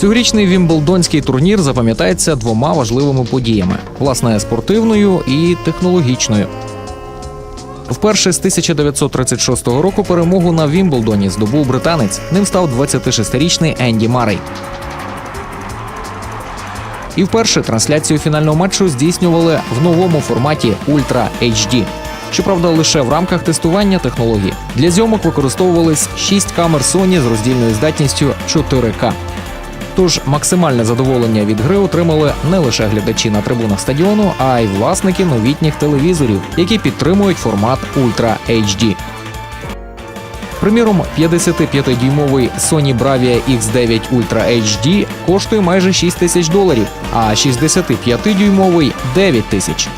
Цьогорічний Вімблдонський турнір запам'ятається двома важливими подіями: власне, спортивною і технологічною. Вперше з 1936 року перемогу на Вімблдоні здобув британець. Ним став 26-річний Енді Марей. І вперше трансляцію фінального матчу здійснювали в новому форматі Ultra HD. Щоправда, лише в рамках тестування технології. Для зйомок використовувались 6 камер Sony з роздільною здатністю 4К. Тож максимальне задоволення від гри отримали не лише глядачі на трибунах стадіону, а й власники новітніх телевізорів, які підтримують формат Ultra HD. Приміром, 55-дюймовий Sony Bravia X9 Ultra HD коштує майже 6 тисяч доларів, а 65-дюймовий 9 тисяч.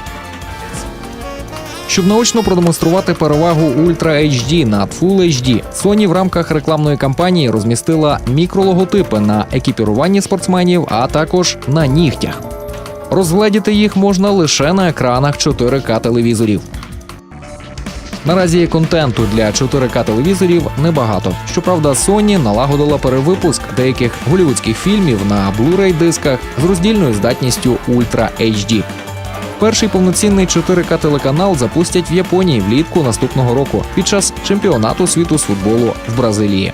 Щоб наочно продемонструвати перевагу Ultra HD над Full HD, Sony в рамках рекламної кампанії розмістила мікрологотипи на екіпіруванні спортсменів, а також на нігтях. Розгледіти їх можна лише на екранах 4К телевізорів. Наразі контенту для 4К телевізорів небагато. Щоправда, Sony налагодила перевипуск деяких голівудських фільмів на Blu-ray дисках з роздільною здатністю Ultra HD. Перший повноцінний 4К телеканал запустять в Японії влітку наступного року під час чемпіонату світу з футболу в Бразилії.